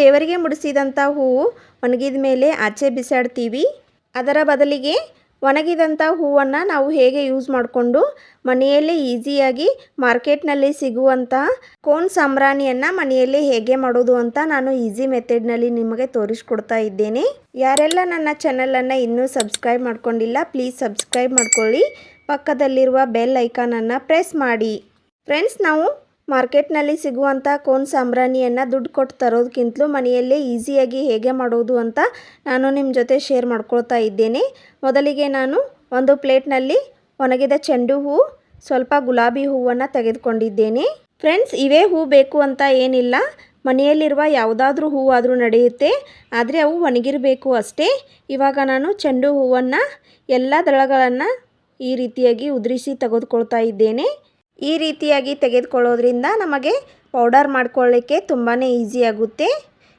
ದೇವರಿಗೆ ಮುಡಿಸಿದಂಥ ಹೂವು ಒಣಗಿದ ಮೇಲೆ ಆಚೆ ಬಿಸಾಡ್ತೀವಿ. ಅದರ ಬದಲಿಗೆ ಒಣಗಿದಂಥ ಹೂವನ್ನು ನಾವು ಹೇಗೆ ಯೂಸ್ ಮಾಡಿಕೊಂಡು ಮನೆಯಲ್ಲೇ ಈಸಿಯಾಗಿ ಮಾರ್ಕೆಟ್ನಲ್ಲಿ ಸಿಗುವಂಥ ಕೋನ್ ಸಾಂಬ್ರಾಣಿಯನ್ನು ಮನೆಯಲ್ಲೇ ಹೇಗೆ ಮಾಡೋದು ಅಂತ ನಾನು ಈಸಿ ಮೆಥಡ್ನಲ್ಲಿ ನಿಮಗೆ ತೋರಿಸ್ಕೊಡ್ತಾ ಇದ್ದೇನೆ. ಯಾರೆಲ್ಲ ನನ್ನ ಚಾನಲನ್ನು ಇನ್ನೂ ಸಬ್ಸ್ಕ್ರೈಬ್ ಮಾಡ್ಕೊಂಡಿಲ್ಲ ಪ್ಲೀಸ್ ಸಬ್ಸ್ಕ್ರೈಬ್ ಮಾಡ್ಕೊಳ್ಳಿ. ಪಕ್ಕದಲ್ಲಿರುವ ಬೆಲ್ ಐಕಾನನ್ನು ಪ್ರೆಸ್ ಮಾಡಿ. ಫ್ರೆಂಡ್ಸ್ ನಾವು ಮಾರ್ಕೆಟ್ನಲ್ಲಿ ಸಿಗುವಂಥ ಕೋನ್ ಸಾಂಬ್ರಾಣಿಯನ್ನು ದುಡ್ಡು ಕೊಟ್ಟು ತರೋದಕ್ಕಿಂತಲೂ ಮನೆಯಲ್ಲೇ ಈಸಿಯಾಗಿ ಹೇಗೆ ಮಾಡೋದು ಅಂತ ನಾನು ನಿಮ್ಮ ಜೊತೆ ಶೇರ್ ಮಾಡ್ಕೊಳ್ತಾ ಇದ್ದೇನೆ. ಮೊದಲಿಗೆ ನಾನು ಒಂದು ಪ್ಲೇಟ್ನಲ್ಲಿ ಒಣಗಿದ ಚೆಂಡು ಹೂ, ಸ್ವಲ್ಪ ಗುಲಾಬಿ ಹೂವನ್ನು ತೆಗೆದುಕೊಂಡಿದ್ದೇನೆ. ಫ್ರೆಂಡ್ಸ್, ಇವೇ ಹೂ ಬೇಕು ಅಂತ ಏನಿಲ್ಲ. ಮನೆಯಲ್ಲಿರುವ ಯಾವುದಾದ್ರೂ ಹೂವಾದರೂ ನಡೆಯುತ್ತೆ. ಆದರೆ ಅವು ಒಣಗಿರಬೇಕು ಅಷ್ಟೇ. ಇವಾಗ ನಾನು ಚೆಂಡು ಹೂವನ್ನು ಎಲ್ಲ ದಳಗಳನ್ನು ಈ ರೀತಿಯಾಗಿ ಉದುರಿಸಿ ತೆಗೆದುಕೊಳ್ತಾ ಇದ್ದೇನೆ. ಈ ರೀತಿಯಾಗಿ ತೆಗೆದುಕೊಳ್ಳೋದ್ರಿಂದ ನಮಗೆ ಪೌಡರ್ ಮಾಡ್ಕೊಳ್ಳಿಕ್ಕೆ ತುಂಬಾ ಈಸಿ ಆಗುತ್ತೆ.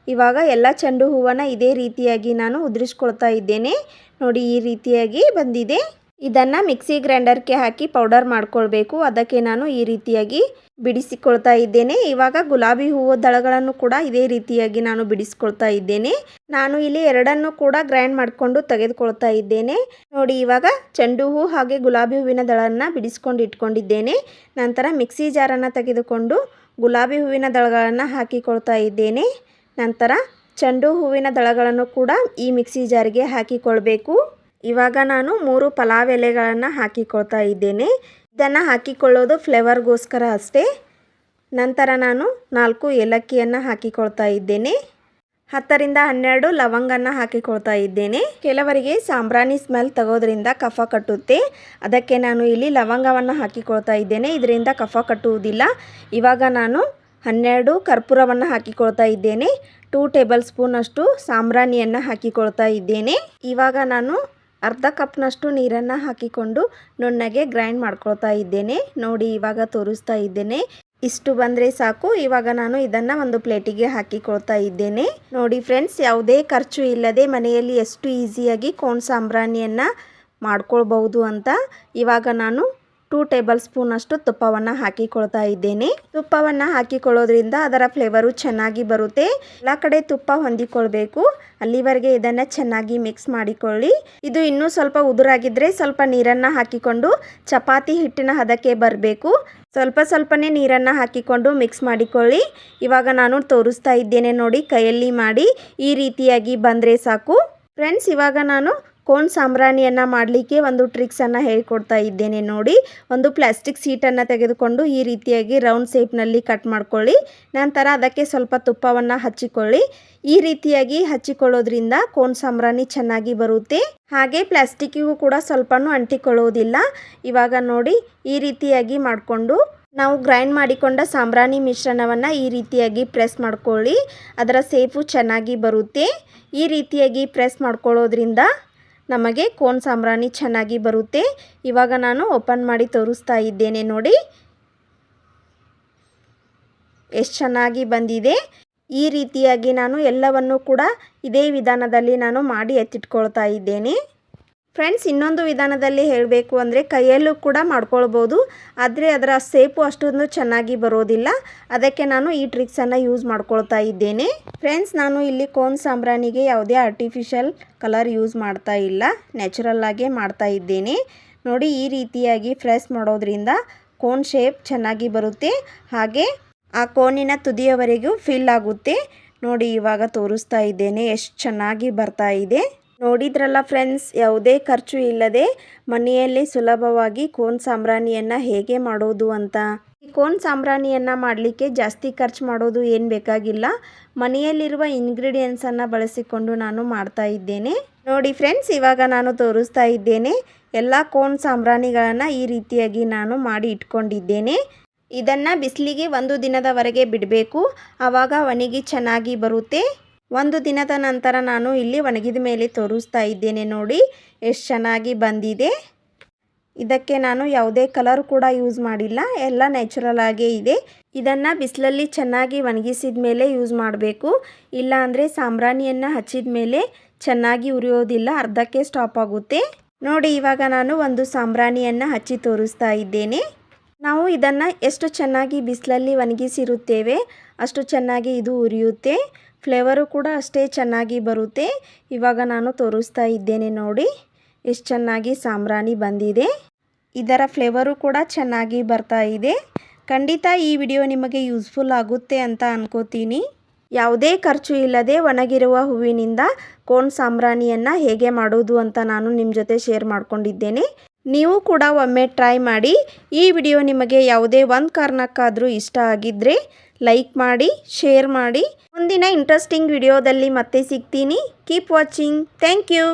ಇವಾಗ ಎಲ್ಲ ಚೆಂಡು ಹೂವನ್ನು ಇದೇ ರೀತಿಯಾಗಿ ನಾನು ಉದುರಿಸ್ಕೊಳ್ತಾ ಇದ್ದೇನೆ. ನೋಡಿ ಈ ರೀತಿಯಾಗಿ ಬಂದಿದೆ. ಇದನ್ನು ಮಿಕ್ಸಿ ಗ್ರೈಂಡರ್ಗೆ ಹಾಕಿ ಪೌಡರ್ ಮಾಡ್ಕೊಳ್ಬೇಕು. ಅದಕ್ಕೆ ನಾನು ಈ ರೀತಿಯಾಗಿ ಬಿಡಿಸಿಕೊಳ್ತಾ ಇದ್ದೇನೆ. ಇವಾಗ ಗುಲಾಬಿ ಹೂವು ದಳಗಳನ್ನು ಕೂಡ ಇದೇ ರೀತಿಯಾಗಿ ನಾನು ಬಿಡಿಸ್ಕೊಳ್ತಾ ಇದ್ದೇನೆ. ನಾನು ಇಲ್ಲಿ ಎರಡನ್ನು ಕೂಡ ಗ್ರೈಂಡ್ ಮಾಡಿಕೊಂಡು ತೆಗೆದುಕೊಳ್ತಾ ಇದ್ದೇನೆ. ನೋಡಿ, ಇವಾಗ ಚೆಂಡು ಹೂ ಹಾಗೆ ಗುಲಾಬಿ ಹೂವಿನ ದಳವನ್ನು ಬಿಡಿಸ್ಕೊಂಡು ಇಟ್ಕೊಂಡಿದ್ದೇನೆ. ನಂತರ ಮಿಕ್ಸಿ ಜಾರನ್ನು ತೆಗೆದುಕೊಂಡು ಗುಲಾಬಿ ಹೂವಿನ ದಳಗಳನ್ನು ಹಾಕಿಕೊಳ್ತಾ ಇದ್ದೇನೆ. ನಂತರ ಚೆಂಡು ಹೂವಿನ ದಳಗಳನ್ನು ಕೂಡ ಈ ಮಿಕ್ಸಿ ಜಾರಿಗೆ ಹಾಕಿಕೊಳ್ಬೇಕು. ಇವಾಗ ನಾನು ಮೂರು ಪಲಾವ್ ಎಲೆಗಳನ್ನು ಹಾಕಿಕೊಳ್ತಾ ಇದ್ದೇನೆ. ಇದನ್ನು ಹಾಕಿಕೊಳ್ಳೋದು ಫ್ಲೇವರ್ಗೋಸ್ಕರ ಅಷ್ಟೇ. ನಂತರ ನಾನು ನಾಲ್ಕು ಏಲಕ್ಕಿಯನ್ನು ಹಾಕಿಕೊಳ್ತಾ ಇದ್ದೇನೆ. ಹತ್ತರಿಂದ ಹನ್ನೆರಡು ಲವಂಗನ ಹಾಕಿಕೊಳ್ತಾ ಇದ್ದೇನೆ. ಕೆಲವರಿಗೆ ಸಾಂಬ್ರಾಣಿ ಸ್ಮೆಲ್ ತಗೋದ್ರಿಂದ ಕಫ ಕಟ್ಟುತ್ತೆ. ಅದಕ್ಕೆ ನಾನು ಇಲ್ಲಿ ಲವಂಗವನ್ನು ಹಾಕಿಕೊಳ್ತಾ ಇದ್ದೇನೆ. ಇದರಿಂದ ಕಫ ಕಟ್ಟುವುದಿಲ್ಲ. ಇವಾಗ ನಾನು ಹನ್ನೆರಡು ಕರ್ಪೂರವನ್ನು ಹಾಕಿಕೊಳ್ತಾ ಇದ್ದೇನೆ. ಟೂ ಟೇಬಲ್ ಸ್ಪೂನಷ್ಟು ಸಾಂಬ್ರಾಣಿಯನ್ನು ಹಾಕಿಕೊಳ್ತಾ ಇದ್ದೇನೆ. ಇವಾಗ ನಾನು ಅರ್ಧ ಕಪ್ನಷ್ಟು ನೀರನ್ನು ಹಾಕಿಕೊಂಡು ನುಣ್ಣಗೆ ಗ್ರೈಂಡ್ ಮಾಡ್ಕೊಳ್ತಾ ಇದ್ದೇನೆ. ನೋಡಿ, ಇವಾಗ ತೋರಿಸ್ತಾ ಇದ್ದೇನೆ. ಇಷ್ಟು ಬಂದರೆ ಸಾಕು. ಇವಾಗ ನಾನು ಇದನ್ನು ಒಂದು ಪ್ಲೇಟಿಗೆ ಹಾಕಿಕೊಳ್ತಾ ಇದ್ದೇನೆ. ನೋಡಿ ಫ್ರೆಂಡ್ಸ್, ಯಾವುದೇ ಖರ್ಚು ಇಲ್ಲದೆ ಮನೆಯಲ್ಲಿ ಎಷ್ಟು ಈಸಿಯಾಗಿ ಕೋನ್ ಸಾಂಬ್ರಾಣಿಯನ್ನು ಮಾಡ್ಕೊಳ್ಬಹುದು ಅಂತ ಇವಾಗ ನಾನು ಟೂ ಟೇಬಲ್ ಸ್ಪೂನ್ ಅಷ್ಟು ತುಪ್ಪವನ್ನು ಹಾಕಿಕೊಳ್ತಾ ಇದ್ದೇನೆ. ತುಪ್ಪವನ್ನು ಹಾಕಿಕೊಳ್ಳೋದ್ರಿಂದ ಅದರ ಫ್ಲೇವರು ಚೆನ್ನಾಗಿ ಬರುತ್ತೆ. ಎಲ್ಲ ಕಡೆ ತುಪ್ಪ ಹೊಂದಿಕೊಳ್ಬೇಕು. ಅಲ್ಲಿವರೆಗೆ ಇದನ್ನು ಚೆನ್ನಾಗಿ ಮಿಕ್ಸ್ ಮಾಡಿಕೊಳ್ಳಿ. ಇದು ಇನ್ನೂ ಸ್ವಲ್ಪ ಉದುರಾಗಿದ್ದರೆ ಸ್ವಲ್ಪ ನೀರನ್ನು ಹಾಕಿಕೊಂಡು ಚಪಾತಿ ಹಿಟ್ಟಿನ ಹದಕ್ಕೆ ಬರಬೇಕು. ಸ್ವಲ್ಪ ಸ್ವಲ್ಪನೇ ನೀರನ್ನು ಹಾಕಿಕೊಂಡು ಮಿಕ್ಸ್ ಮಾಡಿಕೊಳ್ಳಿ. ಇವಾಗ ನಾನು ತೋರಿಸ್ತಾ ಇದ್ದೇನೆ ನೋಡಿ ಕೈಯಲ್ಲಿ ಮಾಡಿ. ಈ ರೀತಿಯಾಗಿ ಬಂದರೆ ಸಾಕು. ಫ್ರೆಂಡ್ಸ್ ಇವಾಗ ನಾನು ಕೋನ್ ಸಾಂಬ್ರಾಣಿಯನ್ನು ಮಾಡಲಿಕ್ಕೆ ಒಂದು ಟ್ರಿಕ್ಸನ್ನು ಹೇಳ್ಕೊಡ್ತಾ ಇದ್ದೇನೆ ನೋಡಿ. ಒಂದು ಪ್ಲಾಸ್ಟಿಕ್ ಸೀಟನ್ನು ತೆಗೆದುಕೊಂಡು ಈ ರೀತಿಯಾಗಿ ರೌಂಡ್ ಶೇಪ್ನಲ್ಲಿ ಕಟ್ ಮಾಡ್ಕೊಳ್ಳಿ. ನಂತರ ಅದಕ್ಕೆ ಸ್ವಲ್ಪ ತುಪ್ಪವನ್ನು ಹಚ್ಚಿಕೊಳ್ಳಿ. ಈ ರೀತಿಯಾಗಿ ಹಚ್ಚಿಕೊಳ್ಳೋದ್ರಿಂದ ಕೋನ್ ಸಾಂಬ್ರಾಣಿ ಚೆನ್ನಾಗಿ ಬರುತ್ತೆ. ಹಾಗೆ ಪ್ಲಾಸ್ಟಿಕ್ಕಿಗೂ ಕೂಡ ಸ್ವಲ್ಪನೂ ಅಂಟಿಕೊಳ್ಳೋದಿಲ್ಲ. ಇವಾಗ ನೋಡಿ ಈ ರೀತಿಯಾಗಿ ಮಾಡಿಕೊಂಡು ನಾವು ಗ್ರೈಂಡ್ ಮಾಡಿಕೊಂಡ ಸಾಂಬ್ರಾಣಿ ಮಿಶ್ರಣವನ್ನು ಈ ರೀತಿಯಾಗಿ ಪ್ರೆಸ್ ಮಾಡ್ಕೊಳ್ಳಿ. ಅದರ ಸೇಫು ಚೆನ್ನಾಗಿ ಬರುತ್ತೆ. ಈ ರೀತಿಯಾಗಿ ಪ್ರೆಸ್ ಮಾಡ್ಕೊಳ್ಳೋದ್ರಿಂದ ನಮಗೆ ಕೋನ್ ಸಾಂಬ್ರಾಣಿ ಚೆನ್ನಾಗಿ ಬರುತ್ತೆ. ಇವಾಗ ನಾನು ಓಪನ್ ಮಾಡಿ ತೋರಿಸ್ತಾ ಇದ್ದೇನೆ ನೋಡಿ. ಎಷ್ಟು ಚೆನ್ನಾಗಿ ಬಂದಿದೆ. ಈ ರೀತಿಯಾಗಿ ನಾನು ಎಲ್ಲವನ್ನು ಕೂಡ ಇದೇ ವಿಧಾನದಲ್ಲಿ ನಾನು ಮಾಡಿ ಎತ್ತಿಟ್ಕೊಳ್ತಾ ಇದ್ದೇನೆ. ಫ್ರೆಂಡ್ಸ್ ಇನ್ನೊಂದು ವಿಧಾನದಲ್ಲಿ ಹೇಳಬೇಕು ಅಂದರೆ ಕೈಯಲ್ಲೂ ಕೂಡ ಮಾಡ್ಕೊಳ್ಬೋದು. ಆದರೆ ಅದರ ಸೇಪು ಅಷ್ಟೊಂದು ಚೆನ್ನಾಗಿ ಬರೋದಿಲ್ಲ. ಅದಕ್ಕೆ ನಾನು ಈ ಟ್ರಿಕ್ಸನ್ನು ಯೂಸ್ ಮಾಡ್ಕೊಳ್ತಾ ಇದ್ದೇನೆ. ಫ್ರೆಂಡ್ಸ್ ನಾನು ಇಲ್ಲಿ ಕೋನ್ ಸಾಂಬ್ರಾಣಿಗೆ ಯಾವುದೇ ಆರ್ಟಿಫಿಷಿಯಲ್ ಕಲರ್ ಯೂಸ್ ಮಾಡ್ತಾ ಇಲ್ಲ. ನ್ಯಾಚುರಲ್ಲಾಗೇ ಮಾಡ್ತಾ ಇದ್ದೇನೆ. ನೋಡಿ, ಈ ರೀತಿಯಾಗಿ ಫ್ರೆಸ್ ಮಾಡೋದ್ರಿಂದ ಕೋನ್ ಶೇಪ್ ಚೆನ್ನಾಗಿ ಬರುತ್ತೆ. ಹಾಗೆ ಆ ಕೋನಿನ ತುದಿಯವರೆಗೂ ಫಿಲ್ ಆಗುತ್ತೆ. ನೋಡಿ, ಇವಾಗ ತೋರಿಸ್ತಾ ಇದ್ದೇನೆ, ಎಷ್ಟು ಚೆನ್ನಾಗಿ ಬರ್ತಾ ಇದೆ. ನೋಡಿದ್ರಲ್ಲ ಫ್ರೆಂಡ್ಸ್, ಯಾವುದೇ ಖರ್ಚು ಇಲ್ಲದೆ ಮನೆಯಲ್ಲಿ ಸುಲಭವಾಗಿ ಕೋನ್ ಸಾಂಬ್ರಾಣಿಯನ್ನು ಹೇಗೆ ಮಾಡೋದು ಅಂತ. ಈ ಕೋನ್ ಸಾಂಬ್ರಾಣಿಯನ್ನು ಮಾಡಲಿಕ್ಕೆ ಜಾಸ್ತಿ ಖರ್ಚು ಮಾಡೋದು ಏನು ಬೇಕಾಗಿಲ್ಲ. ಮನೆಯಲ್ಲಿರುವ ಇಂಗ್ರೀಡಿಯೆಂಟ್ಸನ್ನು ಬಳಸಿಕೊಂಡು ನಾನು ಮಾಡ್ತಾ ಇದ್ದೇನೆ. ನೋಡಿ ಫ್ರೆಂಡ್ಸ್, ಇವಾಗ ನಾನು ತೋರಿಸ್ತಾ ಇದ್ದೇನೆ. ಎಲ್ಲ ಕೋನ್ ಸಾಂಬ್ರಾಣಿಗಳನ್ನು ಈ ರೀತಿಯಾಗಿ ನಾನು ಮಾಡಿ ಇಟ್ಕೊಂಡಿದ್ದೇನೆ. ಇದನ್ನು ಬಿಸಿಲಿಗೆ ಒಂದು ದಿನದವರೆಗೆ ಬಿಡಬೇಕು. ಆವಾಗ ಒಣಗಿ ಚೆನ್ನಾಗಿ ಬರುತ್ತೆ. ಒಂದು ದಿನದ ನಂತರ ನಾನು ಇಲ್ಲಿ ಒಣಗಿದ ಮೇಲೆ ತೋರಿಸ್ತಾ ಇದ್ದೇನೆ ನೋಡಿ, ಎಷ್ಟು ಚೆನ್ನಾಗಿ ಬಂದಿದೆ. ಇದಕ್ಕೆ ನಾನು ಯಾವುದೇ ಕಲರ್ ಕೂಡ ಯೂಸ್ ಮಾಡಿಲ್ಲ, ಎಲ್ಲ ನ್ಯಾಚುರಲ್ ಆಗೇ ಇದೆ. ಇದನ್ನು ಬಿಸಿಲಲ್ಲಿ ಚೆನ್ನಾಗಿ ಒಣಗಿಸಿದ ಮೇಲೆ ಯೂಸ್ ಮಾಡಬೇಕು. ಇಲ್ಲಾಂದರೆ ಸಾಂಬ್ರಾಣಿಯನ್ನು ಹಚ್ಚಿದ ಮೇಲೆ ಚೆನ್ನಾಗಿ ಉರಿಯೋದಿಲ್ಲ, ಅರ್ಧಕ್ಕೆ ಸ್ಟಾಪ್ ಆಗುತ್ತೆ. ನೋಡಿ, ಇವಾಗ ನಾನು ಒಂದು ಸಾಂಬ್ರಾಣಿಯನ್ನು ಹಚ್ಚಿ ತೋರಿಸ್ತಾ ಇದ್ದೇನೆ. ನಾವು ಇದನ್ನು ಎಷ್ಟು ಚೆನ್ನಾಗಿ ಬಿಸಿಲಲ್ಲಿ ಒಣಗಿಸಿರುತ್ತೇವೆ ಅಷ್ಟು ಚೆನ್ನಾಗಿ ಇದು ಉರಿಯುತ್ತೆ. ಫ್ಲೇವರು ಕೂಡ ಅಷ್ಟೇ ಚೆನ್ನಾಗಿ ಬರುತ್ತೆ. ಇವಾಗ ನಾನು ತೋರಿಸ್ತಾ ಇದ್ದೇನೆ ನೋಡಿ. ಎಷ್ಟು ಚೆನ್ನಾಗಿ ಸಾಂಬ್ರಾಣಿ ಬಂದಿದೆ. ಇದರ ಫ್ಲೇವರು ಕೂಡ ಚೆನ್ನಾಗಿ ಬರ್ತಾ ಇದೆ. ಖಂಡಿತ ಈ ವಿಡಿಯೋ ನಿಮಗೆ ಯೂಸ್ಫುಲ್ ಆಗುತ್ತೆ ಅಂತ ಅನ್ಕೋತೀನಿ. ಯಾವುದೇ ಖರ್ಚು ಇಲ್ಲದೆ ಒಣಗಿರುವ ಹೂವಿನಿಂದ ಕೋನ್ ಸಾಂಬ್ರಾಣಿಯನ್ನು ಹೇಗೆ ಮಾಡೋದು ಅಂತ ನಾನು ನಿಮ್ಮ ಜೊತೆ ಶೇರ್ ಮಾಡ್ಕೊಂಡಿದ್ದೇನೆ. ನೀವು ಕೂಡ ಒಮ್ಮೆ ಟ್ರೈ ಮಾಡಿ. ಈ ವಿಡಿಯೋ ನಿಮಗೆ ಯಾವುದೇ ಒಂದು ಕಾರಣಕ್ಕಾದರೂ ಇಷ್ಟ ಆಗಿದ್ದರೆ ಲೈಕ್ ಮಾಡಿ ಶೇರ್ ಮಾಡಿ. ಮುಂದಿನ ಇಂಟ್ರೆಸ್ಟಿಂಗ್ ವಿಡಿಯೋದಲ್ಲಿ ಮತ್ತೆ ಸಿಗ್ತೀನಿ. Keep watching thank you